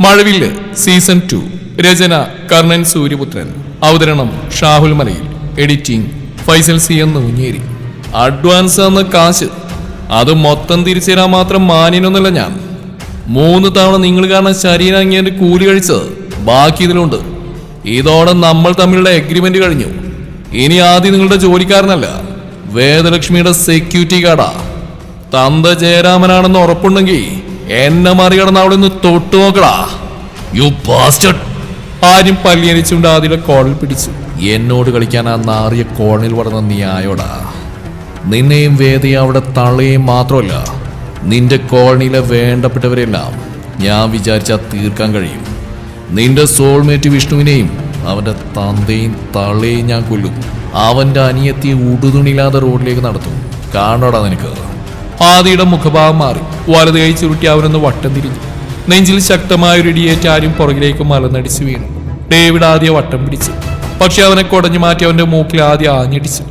Mazhavillu season two. രചന കർണൻ സൂര്യപുത്രൻ. അവതരണം ഷാഹുൽ മലയിൽ. Editing Faisal C എന്ന് ഉഞ്ഞേരി അഡ്വാൻസ് എന്ന കാശ്. അത് മൊത്തം തിരിച്ചു തരാൻ മാത്രം മാന്യനൊന്നുമില്ല ഞാൻ. മൂന്ന് തവണ നിങ്ങൾ കാരണം ശരീരം അങ്ങേന്റെ കൂലി കഴിച്ചത് ബാക്കി ഇതിലുണ്ട് ഇതോടെ നമ്മൾ തമ്മിലുള്ള എഗ്രിമെന്റ് കഴിഞ്ഞു. ഇനി ആദ്യം നിങ്ങളുടെ ജോലിക്കാരനല്ല. വേദലക്ഷ്മിയുടെ സെക്യൂരിറ്റി ഗാർഡാ തന്ത ജയരാമനാണെന്ന് ഉറപ്പുണ്ടെങ്കിൽ എന്നെ മറികടന്ന് അവിടെ നിന്ന് തൊട്ടു നോക്കടാ. യു ബാസ്റ്റഡ് ആരും പല്ലിയനിച്ചുകൊണ്ട് ആദ്യയുടെ കോണിൽ പിടിച്ചു. എന്നോട് കളിക്കാൻ ആ നാറിയ കോണിൽ വളർന്ന നീ ആയോടാ. നിന്നെയും വേദയും അവിടെ തള്ളയും മാത്രമല്ല നിന്റെ കോളനിയിലെ വേണ്ടപ്പെട്ടവരെല്ലാം ഞാൻ വിചാരിച്ചാൽ തീർക്കാൻ കഴിയും. നിന്റെ സോൾമേറ്റ് വിഷ്ണുവിനെയും അവന്റെ തന്തയും തള്ളയും ഞാൻ കൊല്ലും. അവന്റെ അനിയത്തിയെ ഉടുതുണിയില്ലാതെ റോഡിലേക്ക് നടത്തും. കാണോടാ നിനക്ക്? ആദിയുടെ മുഖഭാവം മാറി. വലത് കൈ ചുരുട്ടി അവനൊന്ന് വട്ടം തിരിഞ്ഞു. നെഞ്ചിൽ ശക്തമായ ഒരു ഇടിയേറ്റ് ആരും പുറകിലേക്ക് മലനടിച്ചു വീണു. ഡേവിഡ് ആദ്യ വട്ടം പിടിച്ചു. പക്ഷെ അവനെ കുടഞ്ഞു മാറ്റി അവന്റെ മൂക്കിൽ ആദ്യം ആഞ്ഞടിച്ചു.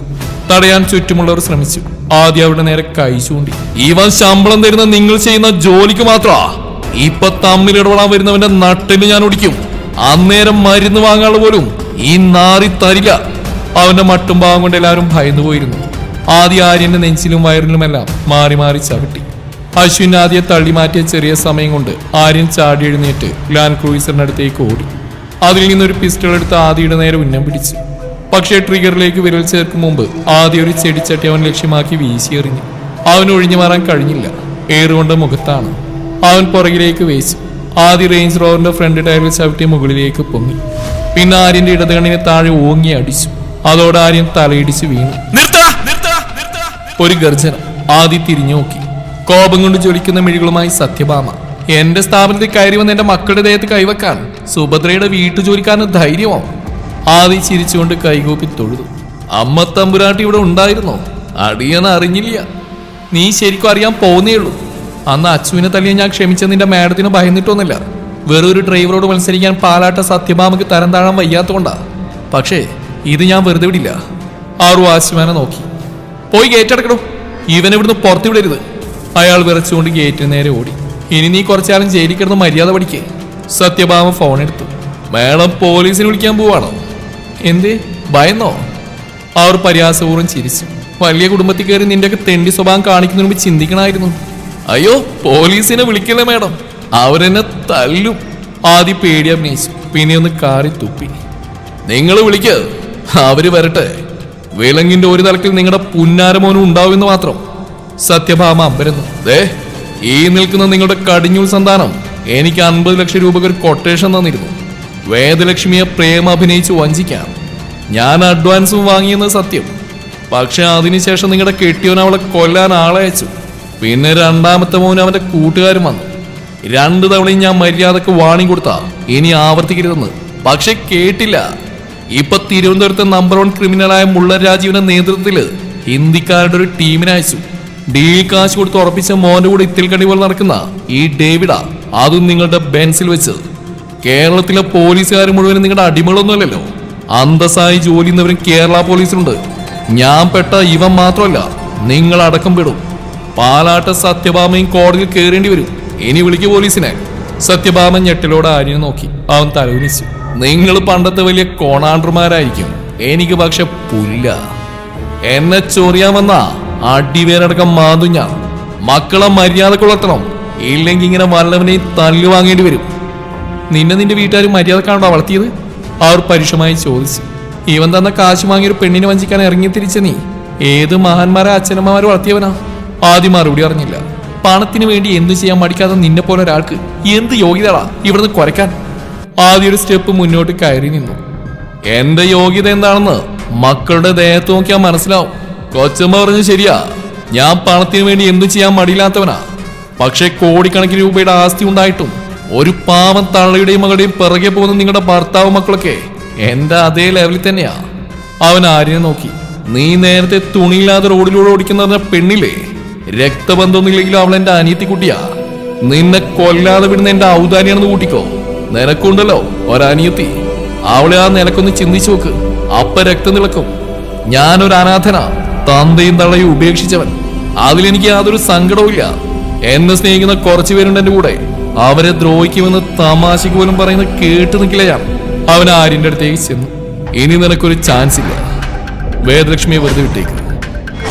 തടയാൻ ചുറ്റുമുള്ളവർ ശ്രമിച്ചു. ആദ്യം അവരുടെ നേരെ കൈ ചൂണ്ടി. ഇവൻ ശമ്പളം തരുന്ന നിങ്ങൾ ചെയ്യുന്ന ജോലിക്ക് മാത്രമാ ഇപ്പൊ തമ്മിൽ ഇടപെടാൻ വരുന്നവന്റെ നട്ടിന് ഞാൻ ഒടിക്കും. അന്നേരം മരുന്ന് വാങ്ങാനുള്ള പോലും ഈ നാറി തരിക. അവന്റെ മട്ടും ഭാവം കൊണ്ട് എല്ലാവരും ഭയന്നു പോയിരുന്നു ആദ്യ ആര്യന്റെ നെഞ്ചിലും വയറിലുമെല്ലാം മാറി മാറി ചവിട്ടി. അശ്വിൻ ആദ്യം തള്ളി മാറ്റിയ ചെറിയ സമയം കൊണ്ട് ആര്യൻ ചാടി എഴുന്നേറ്റ് ലാൻഡ് ക്രൂയിസറിനടുത്തേക്ക് ഓടി. അതിൽ നിന്നൊരു പിസ്റ്റൾ എടുത്ത് ആദിയുടെ നേരെ ഉന്നം പിടിച്ചു. പക്ഷേ ട്രിഗറിലേക്ക് വിരൽ ചേർക്കും മുമ്പ് ആദ്യ ഒരു ചെടിച്ചട്ടി അവൻ ലക്ഷ്യമാക്കി വീശിയെറിഞ്ഞു അവൻ ഒഴിഞ്ഞു മാറാൻ കഴിഞ്ഞില്ല. ഏറുകൊണ്ട് മുഖത്താണ്. അവൻ പുറകിലേക്ക് വേശി. ആദ്യ റേഞ്ച് റോവറിന്റെ ഫ്രണ്ട് ടയറിൽ ചവിട്ടി മുകളിലേക്ക് പൊങ്ങി. പിന്നെ ആര്യന്റെ ഇടതുകണ്ണിനെ താഴെ ഓങ്ങി അടിച്ചു. അതോടെ ആര്യൻ തലയിടിച്ച് വീണു. ഒരു ഗർജനം. ആദി തിരിഞ്ഞു നോക്കി. കോപം കൊണ്ട് ജ്വലിക്കുന്ന മിഴികളുമായി സത്യഭാമ. എന്റെ സ്ഥാപനത്തിൽ കയറി വന്ന എന്റെ മക്കളുടെ ദേഹത്ത് കൈവക്കാൻ സുഭദ്രയുടെ വീട്ടു ജോലിക്കാരന് ധൈര്യമോ? ആദി ചിരിച്ചുകൊണ്ട് കൈകൂപ്പി തൊഴുതു. അമ്മ തമ്പുരാട്ടി ഇവിടെ ഉണ്ടായിരുന്നോ? അടിയെന്ന് അറിഞ്ഞില്ല. നീ ശരിക്കും അറിയാൻ പോകുന്നേ ഉള്ളൂ. അന്ന് അച്ചുവിനെ തല്ലിയ ഞാൻ ക്ഷമിച്ച നിന്റെ മാഡത്തിന് ഭയന്നിട്ടൊന്നുമില്ല. വെറൊരു ഡ്രൈവറോട് മത്സരിക്കാൻ പാലാട്ട സത്യഭാമയ്ക്ക് തരം താഴാൻ വയ്യാത്തതുകൊണ്ടാ. പക്ഷേ ഇത് ഞാൻ വെറുതെ വിടില്ല. ആറു ആശുവാനെ നോക്കി. പോയി ഗേറ്റ് അടക്കണോ. ഇവൻ ഇവിടുന്ന് പുറത്തു വിടരുത്. അയാൾ വിറച്ചുകൊണ്ട് ഗേറ്റിന് നേരെ ഓടി. ഇനി നീ കുറച്ചാലും ജയിലിൽ കിടന്ന് മര്യാദ പഠിക്കേ. സത്യഭാമ ഫോൺ എടുത്തു. മേഡം പോലീസിനെ വിളിക്കാൻ പോവാണോ? എന്തേ? ഭയന്നോ? അവർ പരിഹാസപൂർവം ചിരിച്ചു. വലിയ കുടുംബത്തിൽ കയറി നിന്റെയൊക്കെ തെണ്ടി സ്വഭാവം കാണിക്കുന്നതിന് മുമ്പ് ചിന്തിക്കണമായിരുന്നു. അയ്യോ പോലീസിനെ വിളിക്കല്ലേ മേഡം? അവരെന്നെ തല്ലും. ആദ്യം പേടി അഭിനയിച്ചു. പിന്നെ ഒന്ന് കാറി തുപ്പി നിങ്ങൾ വിളിക്കുക അവർ വരട്ടെ. വിലങ്ങിന്റെ ഒരു തലക്കിൽ നിങ്ങളുടെ പുന്നാരമോനും ഉണ്ടാവുമെന്ന് മാത്രം സത്യഭാമ അമ്പരുന്നു. ദേ ഈ നിൽക്കുന്ന നിങ്ങളുടെ കടിഞ്ഞൂൽ സന്താനം എനിക്ക് അൻപത് ലക്ഷം രൂപക്ക് ഒരു കൊട്ടേഷൻ തന്നിരുന്നു. വേദലക്ഷ്മിയെ പ്രേമ അഭിനയിച്ച് വഞ്ചിക്കാം. ഞാൻ അഡ്വാൻസും വാങ്ങിയെന്ന് സത്യം. പക്ഷെ അതിനുശേഷം നിങ്ങളുടെ കെട്ടിയവൻ അവളെ കൊല്ലാൻ ആളെ അയച്ചു പിന്നെ രണ്ടാമത്തെ മോൻ അവന്റെ കൂട്ടുകാരും വന്നു. രണ്ടു തവണയും ഞാൻ മര്യാദയ്ക്ക് വാണി കൊടുത്താ ഇനി ആവർത്തിക്കരുതെന്ന്. പക്ഷെ കേട്ടില്ല. ഇപ്പൊ തിരുവനന്തപുരത്തെ നമ്പർ വൺ ക്രിമിനലായ മുള്ളൻ രാജീവിന്റെ നേതൃത്വത്തിൽ ഹിന്ദിക്കാരുടെ ഒരു ടീമിനെ അയച്ചു. ഡീൽ കാശ് കൊടുത്ത് ഉറപ്പിച്ച മോന്റെ കൂടെ ഇത്തിൽ പോലെ നടക്കുന്ന ഈ ഡേവിഡ അതും നിങ്ങളുടെ ബെൻസിൽ വെച്ച്. കേരളത്തിലെ പോലീസുകാർ മുഴുവനും നിങ്ങളുടെ അടിമകളൊന്നുമല്ലല്ലോ അന്തസ്സായി ജോലി ചെയ്യുന്നവരും കേരള പോലീസിലുണ്ട് ഞാൻ പെട്ട ഇവൻ മാത്രമല്ല നിങ്ങൾ അടക്കം പെടും. പാലാട്ട സത്യഭാമയും കോടതിയിൽ കയറേണ്ടി വരും. ഇനി വിളിക്കു പോലീസിനെ. സത്യഭാമൻ ഞെട്ടിലോടെ ആര്യനെ നോക്കി. അവൻ തലവിനിച്ചു നിങ്ങൾ പണ്ടത്തെ വലിയ കോണാണ്ടർമാരായിരിക്കും. എനിക്ക് പക്ഷെ പുല്ല. എന്നെ ചൊറിയാൻ വന്ന അടിവേരടക്കം മാതു ഞാൻ മക്കളെ മര്യാദ വളർത്തണം. ഇല്ലെങ്കിൽ ഇങ്ങനെ വല്ലവനെയും തല്ലു വാങ്ങേണ്ടി വരും. നിന്നെ നിന്റെ വീട്ടുകാർ മര്യാദക്കാണോ വളർത്തിയത്? അവർ പരുഷമായി ചോദിച്ചു. ഇവൻ തന്ന കാശ് വാങ്ങിയൊരു പെണ്ണിനെ വഞ്ചിക്കാൻ ഇറങ്ങി തിരിച്ച നീ ഏത് മഹാന്മാരെ അച്ഛനമ്മമാരെ വളർത്തിയവനാ? ആദ്യം മറുപടി അറിഞ്ഞില്ല പണത്തിന് വേണ്ടി എന്തു ചെയ്യാൻ മടിക്കാതെ നിന്നെ പോലെ ഒരാൾക്ക് എന്ത് യോഗ്യതടാ ഇവിടുന്ന് കുരക്കാൻ ആദ്യ ഒരു സ്റ്റെപ്പ് മുന്നോട്ട് കയറി നിന്നു. എന്റെ യോഗ്യത എന്താണെന്ന് മക്കളുടെ ദേഹത്ത് നോക്കിയാൽ മനസ്സിലാവും. കൊച്ചമ്മ പറഞ്ഞു ശരിയാ ഞാൻ പണത്തിന് വേണ്ടി എന്തു ചെയ്യാൻ മടിയില്ലാത്തവനാ. പക്ഷെ കോടിക്കണക്കിന് രൂപയുടെ ആസ്തി ഉണ്ടായിട്ടും ഒരു പാവം തള്ളയുടെയും മകളുടെയും പിറകെ പോകുന്ന നിങ്ങളുടെ ഭർത്താവ് മക്കളൊക്കെ എന്റെ അതേ ലെവലിൽ തന്നെയാ. അവൻ ആര്യനെ നോക്കി. നീ നേരത്തെ തുണിയില്ലാതെ റോഡിലൂടെ ഓടിക്കുന്ന പറഞ്ഞ പെണ്ണില്ലേ? രക്തബന്ധമൊന്നുമില്ലെങ്കിലും അവൾ എന്റെ അനിയത്തിക്കുട്ടിയാ. നിന്നെ കൊല്ലാതെ വിടുന്ന എന്റെ ഔദാര്യാണെന്ന് കൂട്ടിക്കോ. നിനക്കുണ്ടല്ലോ ഒരനിയത്തി. അവളെ ആ നിനക്കൊന്ന് ചിന്തിച്ചു നോക്ക്. അപ്പ രക്തം തിളക്കും. ഞാനൊരു അനാഥന. തന്തയും തള്ളയും ഉപേക്ഷിച്ചവൻ. അതിലെനിക്ക് യാതൊരു സങ്കടവും ഇല്ല. എന്നെ സ്നേഹിക്കുന്ന കുറച്ചു പേരുണ്ട് എന്റെ കൂടെ. അവരെ ദ്രോഹിക്കുമെന്ന് തമാശക്ക് പോലും പറയുന്ന കേട്ട് നിൽക്കില്ല അവൻ ആര്യന്റെ അടുത്തേക്ക് ചെന്നു. ഇനി നിനക്കൊരു ചാൻസ് ഇല്ല. വേദലക്ഷ്മിയെ വെറുതെ വിട്ടേക്ക്.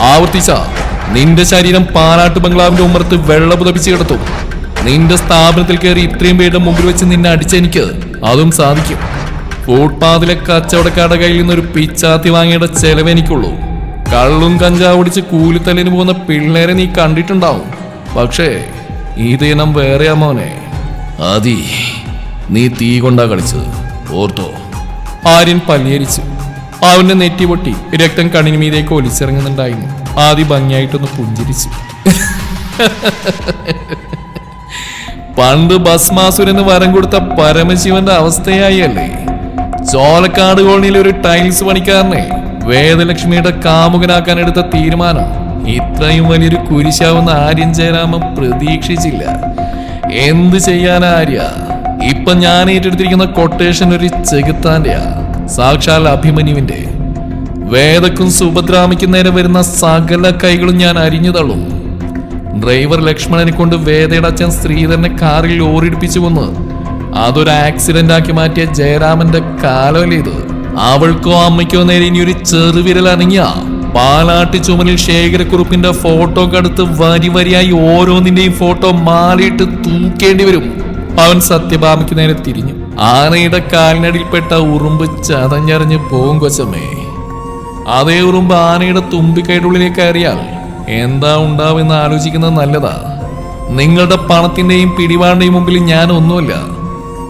ആവർത്തിച്ച നിന്റെ ശരീരം പാലാട്ട് ബംഗ്ലാവിന്റെ ഉമ്മർത്ത് വെള്ള പുതപ്പിച്ച് കിടത്തും. നിന്റെ സ്ഥാപനത്തിൽ കയറി ഇത്രയും പേരുടെ മുമ്പിൽ വെച്ച് നിന്നെ അടിച്ചെനിക്ക് അതും സാധിക്കും. ഫുട്പാത്തിലെ കച്ചവടക്കാരുടെ കയ്യിൽ നിന്ന് ഒരു പിച്ചാത്തി വാങ്ങിയുടെ ചെലവ് എനിക്കുള്ളൂ. കള്ളും കഞ്ചാവ് പിടിച്ച് കൂലിത്തല്ലിന് പോകുന്ന പിള്ളേരെ നീ കണ്ടിട്ടുണ്ടാവും. പക്ഷേ ഈ ദിനം വേറെയാ മോനെ. അതി നീ തീ കൊണ്ടാ കളിച്ചത്. ഓർത്തോ. ആര്യൻ പല്ലിയരിച്ചു അവന്റെ നെറ്റി പൊട്ടി രക്തം കണ്ണിന് മീതേക്ക് ഒലിച്ചിറങ്ങുന്നുണ്ടായിരുന്നു. ആദ്യ ഭംഗിയായിട്ടൊന്ന് പുഞ്ചിരിച്ചു. പണ്ട് ഭസ്മാസുരന് വരം കൊടുത്ത പരമശിവന്റെ അവസ്ഥയായി അല്ലേ ചോലക്കാട് കോളനിയിലെ ഒരു ടൈൽസ് പണിക്കാരനെ വേദലക്ഷ്മിയുടെ കാമുകനാക്കാൻ എടുത്ത തീരുമാനം ഇത്രയും വലിയൊരു കുരിശാവുന്ന ആര്യൻ ജയരാമൻ പ്രതീക്ഷിച്ചില്ല. എന്ത് ചെയ്യാൻ ആര്യ? ഇപ്പൊ ഞാൻ ഏറ്റെടുത്തിരിക്കുന്ന കൊട്ടേഷൻ ഒരു ചെകുത്താന്റെയാ സാക്ഷാൽ അഭിമന്യുവിന്റെ വേദക്കും സുഭദ്രാമയ്ക്കും നേരെ വരുന്ന സകല കൈകളും ഞാൻ അരിഞ്ഞു തള്ളും. ഡ്രൈവർ ലക്ഷ്മണനെ കൊണ്ട് വേദയുടെ അച്ഛൻ ശ്രീധരനെ കാറിൽ ലോറിടിപ്പിച്ചു കൊന്ന്. അതൊരു ആക്സിഡന്റ് ആക്കി മാറ്റിയ ജയരാമന്റെ കാലമല്ലേ അവൾക്കോ അമ്മയ്ക്കോ നേരെ ഇനി ഒരു ചെറുവിരൽ അനങ്ങിയ പാലാട്ടി ചുമലിൽ ശേഖരക്കുറുപ്പിന്റെ ഫോട്ടോ കടുത്ത് വരി വരിയായി ഓരോന്നിന്റെയും ഫോട്ടോ മാലയിട്ട് തൂക്കേണ്ടി വരും. അവൻ സത്യഭാമയ്ക്ക് നേരെ തിരിഞ്ഞു. ആനയുടെ കാലിനടിയിൽപ്പെട്ട ഉറുമ്പ് ചതഞ്ഞറിഞ്ഞ് പോകും കൊച്ചമ്മേ. അതേ ഉറുമ്പ് ആനയുടെ തുമ്പിക്കൈടുള്ളിലേക്ക് കയറിയാൽ എന്താ ഉണ്ടാവുമെന്ന് ആലോചിക്കുന്നത് നല്ലതാ. നിങ്ങളുടെ പണത്തിന്റെയും പിടിപാടിന്റെയും മുമ്പിൽ ഞാൻ ഒന്നുമില്ല.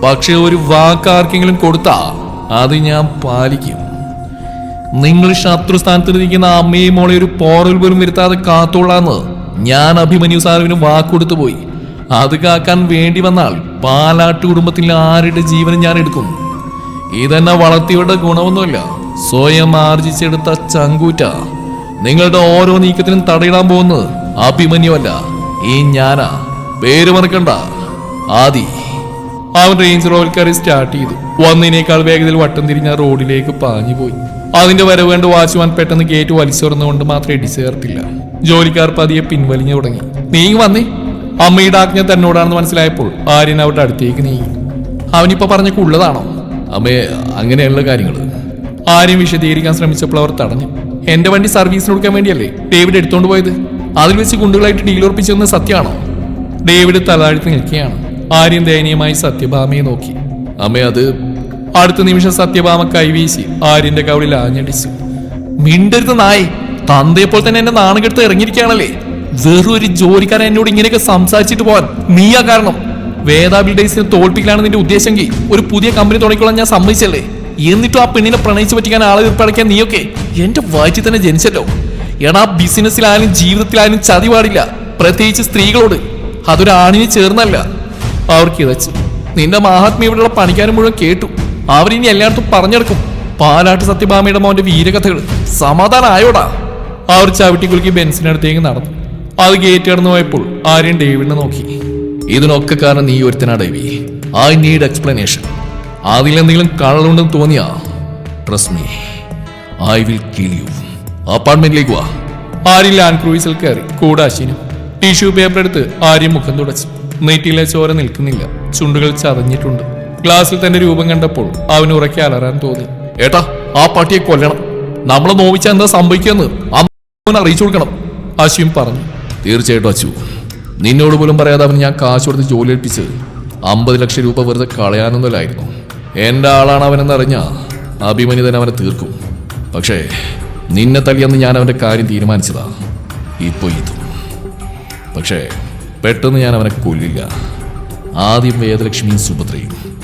പക്ഷെ ഒരു വാക്ക് ആർക്കെങ്കിലും കൊടുത്താ അത് ഞാൻ പാലിക്കും. നിങ്ങൾ ശത്രുസ്ഥാനത്തിരിക്കുന്ന അമ്മയും മോളെ ഒരു പോറൽ പോലും വരുത്താതെ കാത്തോളാന്ന് ഞാൻ അഭിമന്യു സാറിന് വാക്കൊടുത്തു പോയി. അത് കാക്കാൻ വേണ്ടി വന്നാൽ പാലാട്ട് കുടുംബത്തിൽ ആരുടെ ജീവനും ഞാൻ എടുക്കും. ഇതെന്നെ വളർത്തിയവരുടെ ഗുണമൊന്നുമില്ല. സ്വയം ആർജിച്ചെടുത്ത ചങ്കൂറ്റ. നിങ്ങളുടെ ഓരോ നീക്കത്തിനും തടയിടാൻ പോകുന്നത് അഭിമന്യുവല്ല ഈ ഞാനാ. പേര് മറക്കണ്ട. ആദി അവൻ റേഞ്ച് റോഡിൽ കയറി സ്റ്റാർട്ട് ചെയ്തു. വന്നതിനേക്കാൾ വേഗത്തിൽ വട്ടം തിരിഞ്ഞ റോഡിലേക്ക് പാഞ്ഞു പോയി. അതിന്റെ വരവ് കണ്ട് വാച്ച്മാൻ പെട്ടെന്ന് ഗേറ്റ് വലിച്ചുറന്നുകൊണ്ട് മാത്രം ഇടിച്ചു ചേർത്തില്ല. ജോലിക്കാർ പതിയെ പിൻവലിഞ്ഞു തുടങ്ങി. നീ വന്നേ. അമ്മയുടെ ആജ്ഞ തന്നോടാണെന്ന് മനസ്സിലായപ്പോൾ ആര്യൻ അവരുടെ അടുത്തേക്ക് നീങ്ങി. അവനിപ്പോ പറഞ്ഞൊക്കെ ഉള്ളതാണോ? അമ്മേ അങ്ങനെയുള്ള കാര്യങ്ങൾ ആരും വിശദീകരിക്കാൻ ശ്രമിച്ചപ്പോൾ അവർ തടഞ്ഞു. എന്റെ വണ്ടി സർവീസിന് കൊടുക്കാൻ വേണ്ടിയല്ലേ ഡേവിഡ് എടുത്തോണ്ട് പോയത്? അതിൽ വെച്ച് ഗുണ്ടുകളായിട്ട് ഡീൽ ഉറപ്പിച്ചതെന്ന് സത്യമാണോ? ഡേവിഡ് തലാഴ്ത്തി നിൽക്കുകയാണ്. ആര്യൻ ദയനീയമായി സത്യഭാമയെ നോക്കി. അമ്മ അത് അടുത്ത നിമിഷം സത്യഭാമ കൈവീശി ആര്യന്റെ കവളിൽ ആഞ്ഞടിച്ചു. മിണ്ടരുത് നായി തന്തയെപ്പോൾ തന്നെ എന്നെ നാണുകെടുത്ത് ഇറങ്ങിയിരിക്കുകയാണല്ലേ? വെറും ഒരു ജോലിക്കാരൻ എന്നോട് ഇങ്ങനെയൊക്കെ സംസാരിച്ചിട്ട് പോവാൻ നീയാ കാരണം. വേദ ബിൽഡേഴ്സിനെ തോൽപ്പിക്കലാണ് നിന്റെ ഉദ്ദേശമെങ്കിൽ ഒരു പുതിയ കമ്പനി തുടങ്ങിക്കൊള്ളാൻ ഞാൻ സമ്മതിച്ചല്ലേ? എന്നിട്ടും ആ പെണ്ണിനെ പ്രണയിച്ചു പറ്റിക്കാൻ ആളെ തീർപ്പടയ്ക്കാൻ നീയൊക്കെ എന്റെ വയറ്റിൽ തന്നെ ജനിച്ചല്ലോ. എടാ ബിസിനസ്സിലായാലും ജീവിതത്തിലായാലും ചതി പാടില്ല. പ്രത്യേകിച്ച് സ്ത്രീകളോട്. അതൊരു ആണിന് ചേർന്നല്ല. അവർക്ക് ഇതച്ചു നിന്റെ മഹാത്മ്യ ഇവിടെയുള്ള പണിക്കാരും മുഴുവൻ കേട്ടു. അവരിനി എല്ലായിടത്തും പറഞ്ഞെടുക്കും. പാലാട്ട് സത്യഭാമയുടെ മോന്റെ വീരകഥകൾ സമാധാനമായോടാ അവർ ചവിട്ടിക്കുലുക്കി ബെൻസിനടുത്തേക്ക് നടന്നു. അത് ഗേറ്റ് കടന്നു പോയപ്പോൾ ആര്യൻ ഡേവിഡിനെ നോക്കി. ഇതിനൊക്കെ കാരണം നീ ഒരുത്തനാ ഡേവി. ഐ നീഡ് എക്സ്പ്ലനേഷൻ അതിലെന്തെങ്കിലും കള്ളുണ്ടെന്ന് തോന്നിയാ? Trust me I will kill you അപ്പാർട്ട്മെന്റിലേക്ക് വാ. ആര്യൻ ലാൻഡ് ക്രൂയിസിൽ കയറി? കൂടാശിനും ടിഷ്യൂ പേപ്പർ എടുത്ത് ആര്യം മുഖം തുടച്ചു. നെറ്റിയിലെ ചോര നിൽക്കുന്നില്ല. ചുണ്ടുകൾ ചതഞ്ഞിട്ടുണ്ട്. ഗ്ലാസ്സിൽ തന്റെ രൂപം കണ്ടപ്പോൾ അവന് ഉറക്കി അലറാൻ തോന്നി. ഏട്ടാ ആ പട്ടിയെ കൊല്ലണം. നമ്മളെ നോവിച്ചാൽ എന്താ സംഭവിക്കുമെന്ന് അമ്മ അറിയിച്ചു കൊടുക്കണം. അശ്വിൻ പറഞ്ഞു. തീർച്ചയായിട്ടും അച്ചു. നിന്നോട് പോലും പറയാതെ അവന് ഞാൻ കാശ് കൊടുത്ത് ജോലി ഏൽപ്പിച്ച് അമ്പത് ലക്ഷം രൂപ വെറുതെ കളയാനൊന്നുമില്ലായിരുന്നു. എന്റെ ആളാണ് അവനെന്നറിഞ്ഞ അഭിമന്യു തന്നെ അവനെ തീർക്കും. പക്ഷേ നിന്നെ തല്ലിയെന്ന് ഞാൻ അവന്റെ കാര്യം തീരുമാനിച്ചതാ. ഇപ്പൊ ഇതും. പക്ഷേ പെട്ടെന്ന് ഞാൻ അവനെ കൊല്ലില്ല. ആദ്യം വേദലക്ഷ്മിയും സുഭദ്രയും.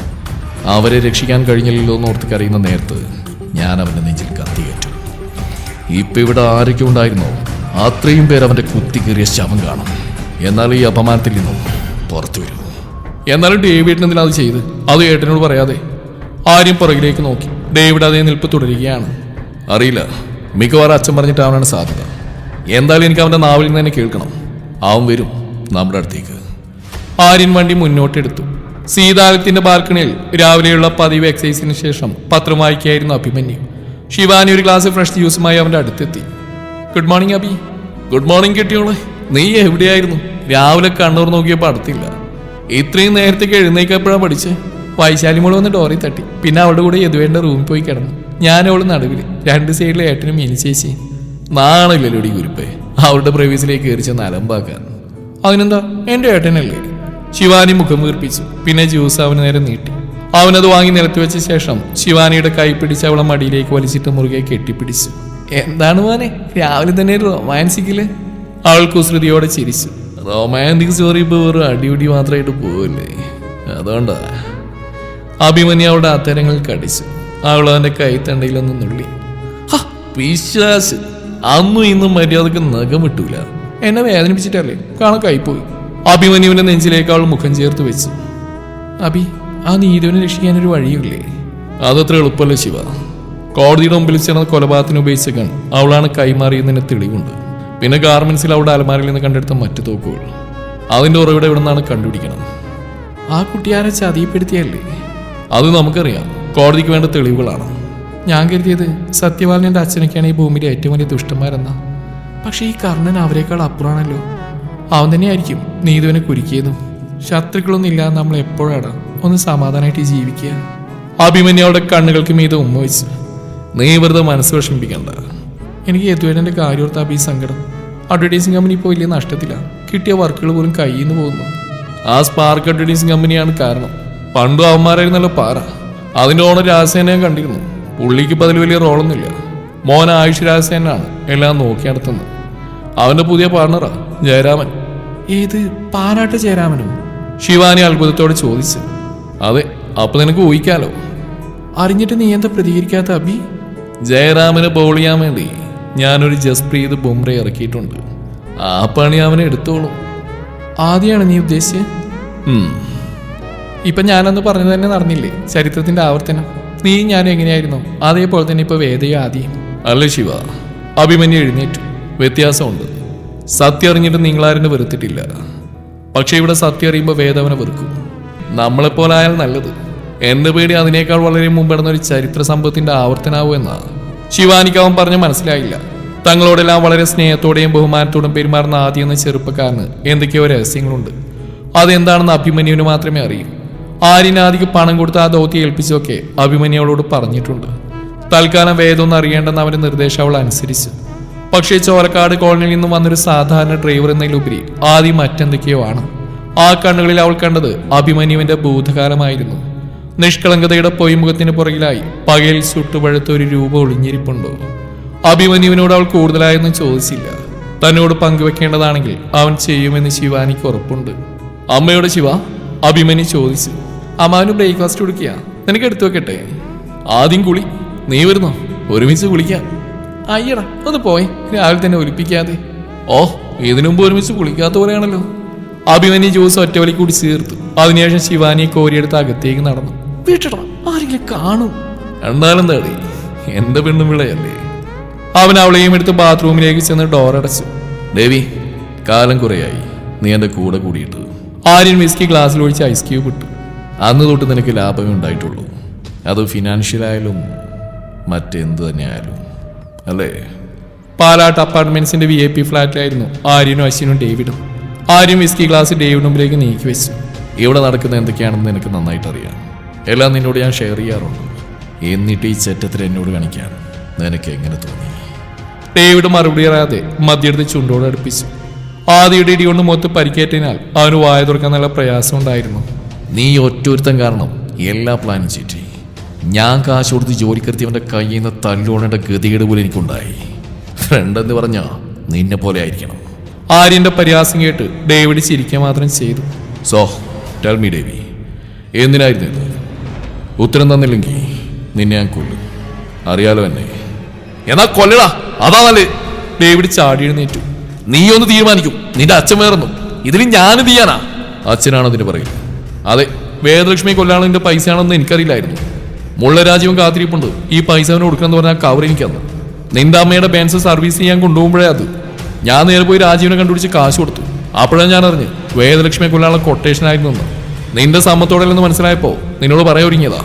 അവരെ രക്ഷിക്കാൻ കഴിഞ്ഞില്ലല്ലോ എന്ന് ഓർത്ത് കരയുന്ന നേരത്ത് ഞാൻ അവന്റെ നെഞ്ചിൽ കത്തിയേറ്റു ഇപ്പൊ ഇവിടെ ആരൊക്കെ ഉണ്ടായിരുന്നോ? അത്രയും പേർ അവന്റെ കുത്തിക്കേറിയ ശവം കാണും. എന്നാൽ ഈ അപമാനത്തിൽ നിന്നും പുറത്തു വരും. എന്നാലും ഡേവിഡിനെന്തിനാ അത് ചെയ്ത്? അത് ഏട്ടനോട് പറയാതെ. ആര്യം പുറകിലേക്ക് നോക്കി. ഡേവിഡ് അതേ നിൽപ്പ് തുടരുകയാണ്. അറിയില്ല. മിക്കവാറും അച്ഛൻ പറഞ്ഞിട്ടാവാനാണ് സാധ്യത. എന്തായാലും എനിക്ക് അവന്റെ നാവിൽ നിന്ന് തന്നെ കേൾക്കണം. അവൻ വരും നമ്മുടെ അടുത്തേക്ക്. ആര്യൻ വണ്ടി മുന്നോട്ടെടുത്തു. സീതാലത്തിന്റെ ബാൽക്കണിയിൽ രാവിലെയുള്ള പതിവ് എക്സസൈസിന് ശേഷം പത്രം വായിക്കായിരുന്നു അഭിമന്യു. ശിവാനി ഒരു ഗ്ലാസ് ഫ്രഷ് ജ്യൂസുമായി അവന്റെ അടുത്തെത്തി. Good morning Abhi good morning കിട്ടിയോളെ. നീ എവിടെയായിരുന്നു? രാവിലെ കണ്ണൂർ നോക്കിയപ്പോൾ അടുത്തില്ല. ഇത്രയും നേരത്തേക്ക് എഴുന്നേക്കപ്പോഴാണ് പഠിച്ച്? വൈശാലി മോൾ വന്ന് ഡോറി തട്ടി. പിന്നെ അവളുടെ കൂടെ യദുവേണ്ട റൂമിൽ പോയി കിടന്നു. ഞാൻ അവൾ നടുവിൽ രണ്ട് സൈഡിൽ ഏട്ടനും മിനി ചേച്ചി. നാണില്ലല്ലോ ഡി കുരുപ്പേ അവളുടെ പ്രവേശിലേക്ക് കയറി ചെന്ന് അലമ്പാക്കാൻ. അതിനെന്താ എന്റെ ഏട്ടനല്ലേ. ശിവാനി മുഖം വീർപ്പിച്ചു. പിന്നെ ജ്യൂസ് അവന് നേരെ നീട്ടി. അവനത് വാങ്ങി നിരത്തി വെച്ച ശേഷം ശിവാനിയുടെ കൈ പിടിച്ച് അവളെ മടിയിലേക്ക് വലിച്ചിട്ട് മുറുകെ കെട്ടിപ്പിടിച്ചു. എന്താണ് മോനെ? രാവിലെ തന്നെ ഒരു റൊമാൻസിക്കിൽ അവൾ കുസൃതിയോടെ ചിരിച്ചു. റൊമാന്റിക് സ്റ്റോറി ഇപ്പൊ വെറും അടിപിടി മാത്രമായിട്ട് പോവില്ലേ? അതുകൊണ്ടാ. അഭിമന്യു അവളുടെ അത്തരങ്ങൾ കടിച്ചു അവൾ അവന്റെ കൈത്തണ്ടയിലൊന്ന് നുള്ളി. "ഹ, പിശാച് അന്നും ഇന്നും മര്യാദയ്ക്ക് നഖമിട്ടൂല എന്നെ വേദനിപ്പിച്ചിട്ടല്ലേ? കാണാൻ കൈപ്പോയി. അഭിമന്യുവിന്റെ നെഞ്ചിലേക്ക് അവൾ മുഖം ചേർത്ത് വെച്ചു. അഭി ആ നീതുവിനെ രക്ഷിക്കാൻ ഒരു വഴിയില്ലേ അതത്ര എളുപ്പമല്ല ശിവ? കോടതിയുടെ മുമ്പിൽ ചേർന്ന കൊലപാതകത്തിന് ഉപയോഗിച്ച ഗൺ അവളാണ് കൈമാറിയതിന് തെളിവുണ്ട്. പിന്നെ ഗാർമെന്റ്സിൽ അവളുടെ അലമാരയിൽ നിന്ന് കണ്ടെടുത്ത മറ്റു തോക്കുകൾ. അതിന്റെ ഉറവിടെ എവിടെ നിന്നാണ് കണ്ടുപിടിക്കണം. ആ കുട്ടിയാരെ ചതിപ്പെടുത്തിയല്ലേ അത് നമുക്കറിയാം. കോടതിക്ക് വേണ്ട തെളിവുകളാണ്. ഞാൻ കരുതിയത് സത്യവാലിന്റെ അച്ഛനൊക്കെയാണ് ഈ ഭൂമിയിലെ ഏറ്റവും വലിയ ദുഷ്ടന്മാരെന്ന. പക്ഷേ ഈ കർണൻ അവരെക്കാൾ അപ്പുറമാണല്ലോ അവൻ തന്നെയായിരിക്കും നീതുവിനെ കുരുക്കിയതും. ശത്രുക്കളൊന്നും ഇല്ലാതെ നമ്മൾ എപ്പോഴാണ് ഒന്ന് സമാധാനമായിട്ട് ജീവിക്കുക? അഭിമന്യയുടെ കണ്ണുകൾക്ക് മീതെ ഉമ്മ വെച്ച്. നീ വെറുതെ മനസ്സ് വിഷമിപ്പിക്കണ്ട. എനിക്ക് യദുവേടന്റെ കാര്യോർത്ത് അഭി സങ്കടം. അഡ്വർടൈസിങ് കമ്പനി ഇപ്പോൾ വലിയ നഷ്ടത്തില്ല കിട്ടിയ വർക്കുകൾ പോലും കയ്യിൽ നിന്ന് പോകുന്നു. ആ സ്പാർക്ക് അഡ്വർടൈസിങ് കമ്പനിയാണ് കാരണം. പണ്ടും അവന്മാരായിരുന്നല്ലോ പാറ. അതിന്റെ ഓണർ രാസേനയും കണ്ടിരുന്നു. പുള്ളിക്ക് ഇപ്പം അതിൽ വലിയ റോളൊന്നുമില്ല. മോൻ ആയുഷ് രാസേനാണ് എല്ലാം നോക്കി നടത്തുന്നത്. അവന്റെ പുതിയ പാർട്ണറാ ജയരാമൻ. ഏത് പാനാട്ട് ജയരാമനും? ശിവാനി അത്ഭുതത്തോടെ ചോദിച്ചു. അതെ അപ്പൊ നിനക്ക് ഊഹിക്കാലോ? അറിഞ്ഞിട്ട് നീ എന്താ പ്രതികരിക്കാത്ത അബി? ജയരാമനെ ബോൾ ചെയ്യാൻ വേണ്ടി ഞാനൊരു ജസ്പ്രീത് ബുംറ ഇറക്കിയിട്ടുണ്ട്. ആ പണി അവനെ എടുത്തോളും. ആദ്യമാണ് നീ ഉദ്ദേശിച്ചത്. ഇപ്പൊ ഞാനന്ന് പറഞ്ഞു തന്നെ നടന്നില്ലേ? ചരിത്രത്തിന്റെ ആവർത്തനം. നീ ഞാനും എങ്ങനെയായിരുന്നു? അതേപോലെ തന്നെ ഇപ്പൊ വേദയോ ആദ്യം. അല്ല ശിവ? അഭിമന്യു എഴുന്നേറ്റു. വ്യത്യാസമുണ്ട്. സത്യം അറിഞ്ഞിട്ട് നിങ്ങളാരും വെറുത്തിട്ടില്ല. പക്ഷെ ഇവിടെ സത്യം അറിയുമ്പോൾ വേദവനെ വെറുക്കും. നമ്മളെപ്പോലെ ആയാൽ നല്ലത്. എന്റെ പേടി അതിനേക്കാൾ വളരെ മുമ്പ് നടന്ന ഒരു ചരിത്ര സംഭവത്തിന്റെ ആവർത്തനാവൂ എന്നാ. ശിവാനിക്ക് അവൻ പറഞ്ഞ് മനസ്സിലായില്ല. തങ്ങളോടെല്ലാം വളരെ സ്നേഹത്തോടെയും ബഹുമാനത്തോടും പെരുമാറുന്ന ആദ്യം എന്ന ചെറുപ്പക്കാരന് എന്തൊക്കെയോ രഹസ്യങ്ങളുണ്ട്. അതെന്താണെന്ന് അഭിമന്യുവിന് മാത്രമേ അറിയൂ. ആര്യനാദിക്ക് പണം കൊടുത്ത് ആ ദൗത്യം ഏൽപ്പിച്ചൊക്കെ അഭിമന്യവളോട് പറഞ്ഞിട്ടുണ്ട്. തൽക്കാലം വേദമൊന്നും അറിയേണ്ടെന്ന് അവന്റെ നിർദ്ദേശം അവൾ അനുസരിച്ചു. പക്ഷേ ചോരക്കാട് കോളനിയിൽ നിന്നും വന്നൊരു സാധാരണ ഡ്രൈവർ എന്നതിലുപരി ആദ്യം മറ്റെന്തൊക്കെയോ ആണ്. ആ കണ്ണുകളിൽ അവൾ കണ്ടത് അഭിമന്യുവിന്റെ ഭൂതകാലമായിരുന്നു. നിഷ്കളങ്കതയുടെ പൊയ്മുഖത്തിന് പുറകിലായി പകയിൽ ചുട്ടുപഴുത്ത ഒരു രൂപം ഒളിഞ്ഞിരിപ്പുണ്ടോ? അഭിമന്യുവിനോട് അവൾ കൂടുതലായൊന്നും ചോദിച്ചില്ല. തന്നോട് പങ്കുവെക്കേണ്ടതാണെങ്കിൽ അവൻ ചെയ്യുമെന്ന് ശിവാനിക്ക് ഉറപ്പുണ്ട്. അമ്മയോട് ശിവ അഭിമന്യു ചോദിച്ചു. അമ്മാവന് ബ്രേക്ക്ഫാസ്റ്റ് കൊടുക്കുക നിനക്ക് എടുത്തു വെക്കട്ടെ? ആദ്യം കുളി. നീ വരുന്നോ? ഒരുമിച്ച് കുളിക്കാം. അയ്യടാ ഒന്ന് പോയി. രാവിലെ തന്നെ ഒലിപ്പിക്കാതെ ഓ ഇതിനു മുമ്പ് ഒരുമിച്ച് കുളിക്കാത്ത പോലെയാണല്ലോ. അഭിമന്യു ജ്യൂസ് ഒറ്റവലി കൂടി ചേർത്തു. അതിനുശേഷം ശിവാനിയെ കോരിയെടുത്ത് അകത്തേക്ക് നടന്നു. വീട്ടടാ ആരെങ്കിലും കാണും. രണ്ടാലും തേടി. എന്റെ പെണ്ണും വിളയല്ലേ. അവൻ അവളെയും എടുത്ത് ബാത്റൂമിലേക്ക് ചെന്ന് ഡോർ അടച്ചു ദേവി കാലം കുറയായി. നീ എന്റെ കൂടെ കൂടിയിട്ട്. ആര്യൻ വിസ്കി ഗ്ലാസ്സിൽ ഒഴിച്ച് ഐസ് ക്യൂബ് ഇട്ടു. അന്ന് തൊട്ട് നിനക്ക് ലാഭമേ ഉണ്ടായിട്ടുള്ളൂ. അത് ഫിനാൻഷ്യലായാലും മറ്റെന്ത് തന്നെയായാലും. അല്ലേ? പാലാട്ട് അപ്പാർട്ട്മെന്റ്സിന്റെ വി ഐ പി ഫ്ലാറ്റിലായിരുന്നു ആര്യനും അശ്വിനും ഡേവിഡും. ആര്യം വിസ്കി ഗ്ലാസ് ഡേവിഡ് മുമ്പിലേക്ക് നീക്കി വെച്ചു. ഇവിടെ നടക്കുന്ന എന്തൊക്കെയാണെന്ന് നിനക്ക് നന്നായിട്ട് അറിയാം എല്ലാം നിന്നോട് ഞാൻ ഷെയർ ചെയ്യാറുണ്ട്. എന്നിട്ട് ഈ ചെറ്റത്തിൽ എന്നോട് കാണിക്കാൻ നിനക്ക് എങ്ങനെ തോന്നി? ഡേവിഡ് മറുപടി അറിയാതെ മദ്യെടുത്ത് ചുണ്ടോട് അടുപ്പിച്ചു. ആദ്യയുടെ ഇടി കൊണ്ട് മൊത്തം പരിക്കേറ്റതിനാൽ അവന് വായ തുറക്കാൻ നല്ല പ്രയാസം ഉണ്ടായിരുന്നു. നീ ഒറ്റൊരുത്തൻ കാരണം എല്ലാ പ്ലാനും ചീറ്റി. ഞാൻ കാശ് കൊടുത്ത് ജോലിക്കരുത്തിയവന്റെ കയ്യിൽ നിന്ന് തല്ലുകൊണ്ടേണ്ട ഗതികേട് പോലും എനിക്കുണ്ടായി. ഫ്രണ്ട് എന്ന് പറഞ്ഞാൽ നിന്നെ പോലെ ആയിരിക്കണം. ആര്യന്റെ പരിഹാസം കേട്ട് ഡേവിഡ് ചിരിക്കുക മാത്രം ചെയ്തു. സോ ടെൽ മീ ഡേവി എന്തിനായിരുന്നു ഇത്? ഉത്തരം തന്നില്ലെങ്കിൽ നിന്നെ ഞാൻ കൊല്ലും. അറിയാലോ എന്നെ. എന്നാ കൊല്ലടാ അതാ നല്ല ഡേവിഡ് ചാടി എഴുന്നേറ്റു. നീ ഒന്ന് തീരുമാനിക്കും. നിന്റെ അച്ഛൻ വേറൊന്നും. ഇതിൽ ഞാൻ തീയാനാ. അച്ഛനാണ് അതിന് പറയുന്നത്? അതെ വേദലക്ഷ്മി കൊല്ലാളിന്റെ നിന്റെ പൈസയാണെന്ന് എനിക്കറിയില്ലായിരുന്നു. മുള്ളരാജീവും കാത്തിരിപ്പുണ്ട്. ഈ പൈസ അവന് കൊടുക്കണമെന്ന് പറഞ്ഞാൽ കവർ എനിക്കന്ന്. നിന്റെ അമ്മയുടെ ബെൻസ് സർവീസ് ചെയ്യാൻ കൊണ്ടുപോകുമ്പോഴേ അത്. ഞാൻ നേരെ പോയി രാജീവിനെ കണ്ടുപിടിച്ച് കാശ് കൊടുത്തു. അപ്പോഴാണ് ഞാൻ അറിഞ്ഞ് വേദലക്ഷ്മി കൊല്ലാനുള്ള കൊട്ടേഷൻ ആയിരുന്നു എന്ന്. നിന്റെ സമ്മത്തോടെ എന്ന് മനസ്സിലായപ്പോ നിന്നോട് പറയാൻ ഒരുങ്ങിയതാ.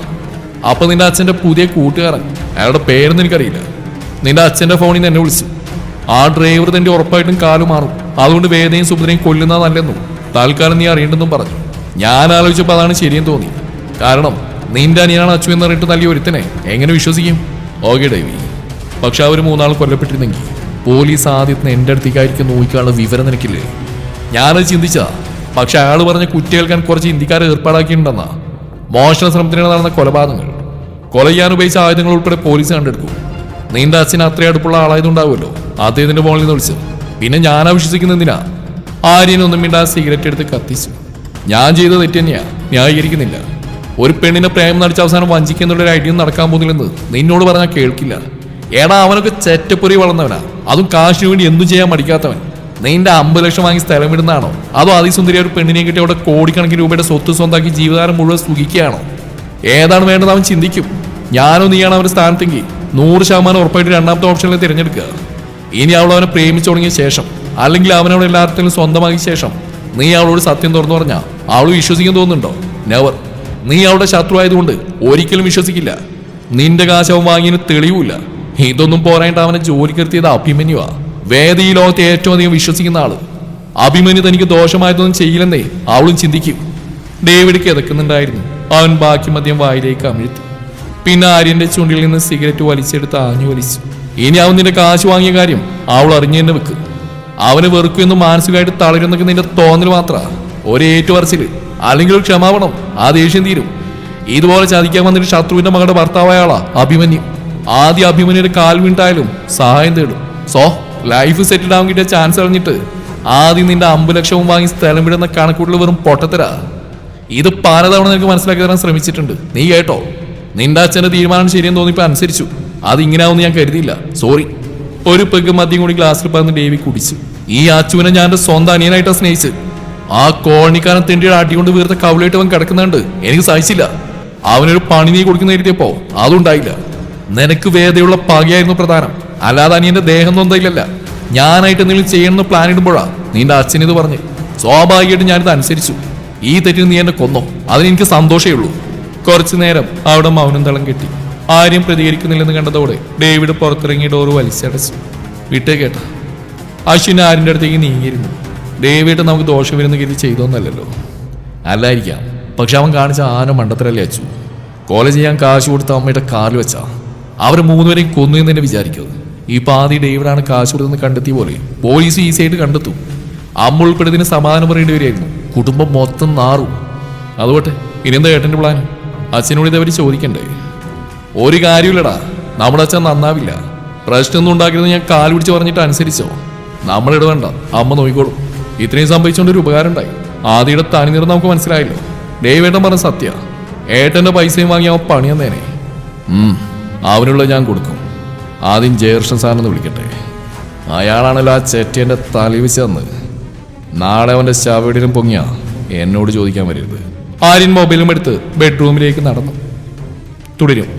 അപ്പൊ നിന്റെ അച്ഛന്റെ പുതിയ കൂട്ടുകാരൻ അയാളുടെ പേരൊന്നും എനിക്കറിയില്ല. നിന്റെ അച്ഛന്റെ ഫോണിൽ നിന്ന് എന്നെ വിളിച്ചു. ആ ഡ്രൈവർ തന്റെ ഉറപ്പായിട്ടും കാലു മാറും അതുകൊണ്ട് വേദയും സുഭദ്രയും കൊല്ലുന്ന നല്ലെന്നും തൽക്കാലം നീ അറിയണ്ടെന്നും പറഞ്ഞു. ഞാൻ ആലോചിച്ചപ്പോൾ അതാണ് ശരിയെന്ന് തോന്നി. കാരണം നിന്റെ അനിയനാണ് അച്ചു എന്ന് പറഞ്ഞിട്ട് നൽകിയ ഒരുത്തനെ എങ്ങനെ വിശ്വസിക്കും? Okay Davy. പക്ഷെ അവർ മൂന്നാൾ കൊല്ലപ്പെട്ടിരുന്നെങ്കിൽ പോലീസ് ആദ്യത്തിന് എന്റെ അടുത്തേക്കായിരിക്കും നോക്കിക്കാനുള്ള വിവരം നിനക്കില്ലേ? ഞാനത് ചിന്തിച്ചാ പക്ഷെ അയാൾ പറഞ്ഞ കുറ്റേൽക്കാൻ കുറച്ച് ഇന്ത്യക്കാരെ ഏർപ്പാടാക്കിയിട്ടുണ്ടെന്നാ. മോഷണ ശ്രമത്തിനിടെ നടന്ന കൊലപാതകങ്ങൾ. കൊല ചെയ്യാൻ ഉപയോഗിച്ച ആയുധങ്ങൾ ഉൾപ്പെടെ പോലീസ് കണ്ടെടുക്കും. നിന്റെ അച്ഛൻ അത്രയും അടുപ്പുള്ള ആളായതുണ്ടാവുമല്ലോ അദ്ദേഹത്തിന്റെ ഫോണിൽ നിന്ന് വിളിച്ചു പിന്നെ ഞാൻ ഞാനാ വിശ്വസിക്കുന്നതിനാ ആര്യനൊന്നും മിണ്ടാ സിഗരറ്റ് എടുത്ത് കത്തിച്ചു. ഞാൻ ചെയ്ത തെറ്റ് തന്നെയാ. ന്യായീകരിക്കുന്നില്ല. ഒരു പെണ്ണിനെ പ്രേമം നടിച്ച അവസാനം വഞ്ചിക്കുന്നുള്ള ഒരു ഐഡിയ നടക്കാൻ പോകുന്നില്ലെന്ന് നിന്നോട് പറഞ്ഞാൽ കേൾക്കില്ല. ഏടാ അവനൊക്കെ ചെറ്റപ്പൊരി വളർന്നവനാ. അതും കാശിന് വേണ്ടി എന്തും ചെയ്യാൻ മടിക്കാത്തവൻ. നിന്റെ അമ്പത് ലക്ഷം വാങ്ങി സ്ഥലം ഇടുന്നതാണോ അതോ അതിസുന്ദരി ഒരു പെണ്ണിനെ കിട്ടി അവിടെ കോടിക്കണക്കിന് രൂപയുടെ സ്വത്ത് സ്വന്താക്കി ജീവിതകാലം മുഴുവൻ സുഖിക്കുകയാണോ? ഏതാണ് വേണ്ടത് അവൻ ചിന്തിക്കും. ഞാനോ നീയാണ് അവന്റെ സ്ഥാനത്തെങ്കിൽ നൂറ് ശതമാനം ഉറപ്പായിട്ട് രണ്ടാമത്തെ ഓപ്ഷനിൽ തിരഞ്ഞെടുക്കുക. ഇനി അവൾ അവനെ പ്രേമിച്ചു തുടങ്ങിയ ശേഷം അല്ലെങ്കിൽ അവനവിടെ എല്ലാത്തിനും സ്വന്തമാക്കിയ ശേഷം നീ അവളോട് സത്യം തുറന്നു പറഞ്ഞ അവൾ വിശ്വസിക്കാൻ തോന്നുന്നുണ്ടോ? നെവർ നീ അവളുടെ ശത്രു ആയതുകൊണ്ട് ഒരിക്കലും വിശ്വസിക്കില്ല. നിന്റെ കാശവും വാങ്ങിയതിന് തെളിവില്ല. ഇതൊന്നും പോരായിട്ട് അവനെ ജോലിക്ക് നിർത്തിയത് അഭിമന്യുവാ. വേദ ലോകത്തെ ഏറ്റവും അധികം വിശ്വസിക്കുന്ന ആൾ. അഭിമന്യു തനിക്ക് ദോഷമായതൊന്നും ചെയ്യില്ലെന്നേ അവളും ചിന്തിക്കും. ഡേവിഡ് കിതക്കുന്നുണ്ടായിരുന്നു. അവൻ ബാക്കി മദ്യം വായിലേക്ക് അമിഴ്ത്തി. പിന്നെ ആര്യന്റെ ചുണ്ടിൽ നിന്ന് സിഗരറ്റ് വലിച്ചെടുത്ത് ആഞ്ഞു വലിച്ചു. ഇനി അവൻ നിന്റെ കാശ് വാങ്ങിയ കാര്യം അവൾ അറിഞ്ഞു തന്നെ വെക്ക്. അവന് വെറുക്കും എന്ന് മാനസികമായിട്ട് തളരുന്നൊക്കെ നിന്റെ തോന്നൽ മാത്രമാണ് ഒരു ഏറ്റുപറച്ചിൽ അല്ലെങ്കിൽ ഒരു ക്ഷമാപണം. ആ ദേഷ്യം തീരും. ഇതുപോലെ ചതിക്കാൻ വന്നിട്ട് ശത്രുവിന്റെ മകളുടെ ഭർത്താവായ ആളാ അഭിമന്യു. ആദ്യ അഭിമന്യുടെ കാൽ വീണ്ടായാലും സഹായം തേടും. സോ ലൈഫ് സെറ്റിൽ ആവാൻ കിട്ടിയ ചാൻസ് അറിഞ്ഞിട്ട് ആദ്യം നിന്റെ അമ്പത് ലക്ഷവും വാങ്ങി സ്ഥലം വിടുന്ന കണക്കൂട്ടിൽ വെറും പൊട്ടത്തരാ. ഇത് പലതവണ നിനക്ക് മനസ്സിലാക്കി തരാൻ ശ്രമിച്ചിട്ടുണ്ട്. നീ കേട്ടോ. നിന്റെ അച്ഛന്റെ തീരുമാനം ശരിയെന്ന് തോന്നിപ്പോ അനുസരിച്ചു. അത് ഇങ്ങനെയാവുമെന്ന് ഞാൻ കരുതിയില്ല. സോറി ഒരു പെഗ് മദ്യം കൂടി ഗ്ലാസ്സിൽ പറഞ്ഞ് ഡേവി കുടിച്ചു. ഈ അച്ചുവിനെ ഞാൻ സ്വന്തം അനിയനായിട്ടാ സ്നേഹിച്ച് ആ കോണിക്കാരൻ തെണ്ടിയുടെ അടികൊണ്ട് വീർത്ത കവിളായിട്ട് അവൻ കിടക്കുന്നുണ്ട്. എനിക്ക് സഹിച്ചില്ല. അവനൊരു പണി നീ കൊടുക്കുന്ന എഴുതിയപ്പോ അതുണ്ടായില്ല. നിനക്ക് വേദയുള്ള പകയായിരുന്നു പ്രധാനം. അല്ലാതെ അനിയന്റെ ദേഹം നൊന്തയില്ലല്ല. ഞാനായിട്ട് എന്തെങ്കിലും ചെയ്യണമെന്ന് പ്ലാൻ ഇടുമ്പോഴാ നിന്റെ അച്ഛൻ ഇത് പറഞ്ഞ് സ്വാഭാവികമായിട്ട് ഞാനിത് അനുസരിച്ചു. ഈ തെറ്റിന് നീ എന്നെ കൊന്നോ. അതിന് എനിക്ക് സന്തോഷമേ ഉള്ളൂ. കുറച്ചു നേരം അവിടെ മൗനം തളം കെട്ടി. ആരും പ്രതികരിക്കുന്നില്ലെന്ന് കണ്ടതോടെ ഡേവിഡ് പുറത്തിറങ്ങി ഡോർ വലിച്ചടച്ചു വിട്ടേ കേട്ട. അശ്വിൻ ആരിന്റെ അടുത്തേക്ക് നീങ്ങിയിരുന്നു. ഡേവിഡ് നമുക്ക് ദോഷം വരുന്ന ഗതി ചെയ്തോന്നല്ലല്ലോ. അല്ലായിരിക്കാം. പക്ഷെ അവൻ കാണിച്ച ആന മണ്ടത്തരല്ലേ അച്ചു. കോളേജ് ചെയ്യാൻ കാശ് കൊടുത്ത അമ്മയുടെ കാറിൽ വെച്ചാ. അവർ മൂന്നുപേരെയും കൊന്നു എന്ന് തന്നെ വിചാരിക്കുന്നത്. ഈ പാതി ഡേവിഡാണ് കാശ് കൊടുത്തെന്ന് കണ്ടെത്തിയ പോലെ പോലീസ് ഈസിയായിട്ട് കണ്ടെത്തും. അമ്മ ഉൾപ്പെടുന്നതിന് സമാധാനം പറയേണ്ടി വരികയായിരുന്നു. കുടുംബം മൊത്തം നാറും. അതുകൊട്ടെ എന്താ ഏട്ടന്റെ പ്ലാൻ അച്ഛനോട് ഇതവർ ചോദിക്കണ്ടേ? ഒരു കാര്യമില്ലടാ. നമ്മുടെ അച്ഛൻ നന്നാവില്ല. പ്രശ്നമൊന്നും ഉണ്ടാക്കരുത് ഞാൻ കാൽ പിടിച്ച് പറഞ്ഞിട്ട് അനുസരിച്ചോ. നമ്മളിട വേണ്ട. അമ്മ നോക്കിക്കോളും. ഇത്രയും സംഭവിച്ചുകൊണ്ട് ഒരു ഉപകാരം ഉണ്ടായി. ആദ്യയുടെ തനി നിറം നമുക്ക് മനസ്സിലായല്ലോ. ദൈവേട്ടൻ പറഞ്ഞ സത്യ. ഏട്ടന്റെ പൈസയും വാങ്ങി അവൻ പണിയെന്നേനെ അവനുള്ള ഞാൻ കൊടുക്കും. ആദ്യം ജയകൃഷ്ണൻ സാറിനെന്ന് വിളിക്കട്ടെ. അയാളാണല്ലോ ആ ചെറ്റേന്റെ തലവിച്ച് തന്ന്. നാളെ അവന്റെ ശവടിനും പൊങ്ങിയ എന്നോട് ചോദിക്കാൻ വരരുത്. ആര്യൻ മൊബൈലും എടുത്ത് ബെഡ്റൂമിലേക്ക് നടന്നു. തുടരും.